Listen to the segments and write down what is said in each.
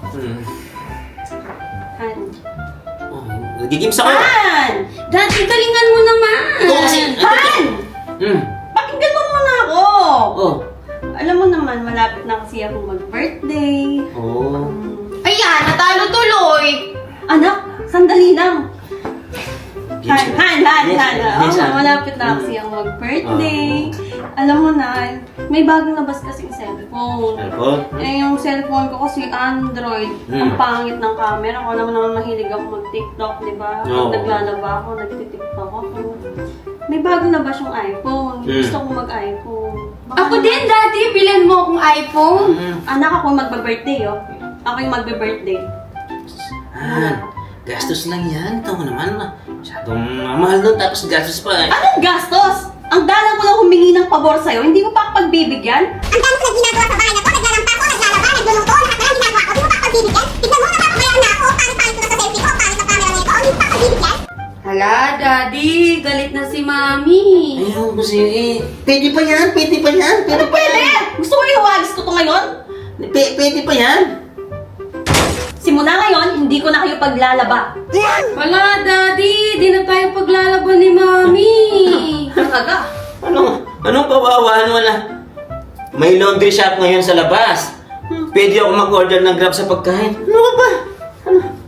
Hmm. Han. Oh, nagigim sa kayo. Han! Dati galingan mo naman! Ikaw kasi... Han! Hmm. Pakinggan mo muna ako! Oh. Alam mo naman, malapit na kasi akong mag-birthday. Oh. Hmm. Ayan, natalo tuloy! Anak, sandali lang. Han. Han, Han, Han. Oo, Han. malapit na kasi ako mag-birthday. Alam mo na, may bagong labas kasing cellphone. Cellphone? Eh, yung cellphone ko kasi Android. Hmm. Ang pangit ng camera. Ako naman naman mahilig ako mag-TikTok, di ba? Oo. naglalaba ako, nagtitiktok ako. May bagong labas yung iPhone. Hmm. Gusto ko mag-iPhone. Baka Ako din, daddy. Bilan mo akong iPhone. Hmm. Anak ako magbe-birthday, oh. Ako yung magbe-birthday. Han, gastos lang yan. Ito mo naman. ah. Masyadong mahal nun, tapos gastos pa. eh. Anong gastos? Ang dalang ko lang humingi ng pabor sa'yo, hindi mo pa ako pagbibigyan? Ang dami ko na ginagawa sa bahay na to. Naglalampa ako, naglalaba, nagluluto. Lahat na lang ginagawa ko. Di mo pa ako bibigyan? Tignan mo, napapakayan na ako. Pangit-pangit ko na sa selfie ko. Pangit ang camera nito. Hindi mo pa ako bibigyan? Hala, daddy. Galit na si mami. Ayun, kasi eh. Pwede pa yan, pwede pa yan. Pwede pa Pwede! yan. Gusto mo iwagis ko to ngayon? P- pwede pa yan. Simula ngayon, hindi ko na kayo paglalaba. Wala, daddy. Di na tayo paglalaban ni mami. Talaga. Ano? Anong kawawahan mo na? May laundry shop ngayon sa labas. Pwede ako mag-order ng grab sa pagkain. Ano ka ba?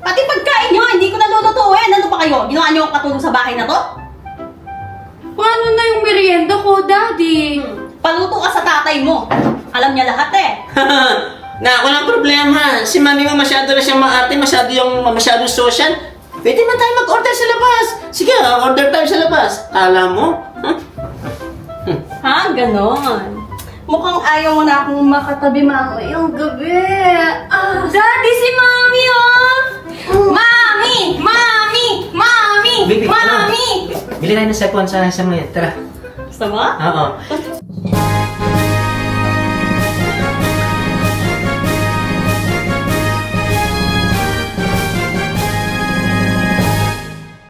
Pati pagkain nyo, hindi ko na lulutuin. Ano pa kayo? Ginawa nyo ang katulong sa bahay na to? Paano na yung merienda ko, daddy? Hmm. Paluto ka sa tatay mo. Alam niya lahat eh. na problema. Si mami mo masyado na siyang maarte, masyado yung masyadong social. Pwede man tayo mag-order sa labas. Sige, order tayo sa labas. Alam mo? Huh? Ha? Ganon. Mukhang ayaw mo na akong makatabi mamayang gabi. Ah, Daddy, si mami, oh! Mami! Mami! Mami! Bibi, Mami! Bili tayo ng cellphone sa sa mga. Tara. gusto mo? Oo.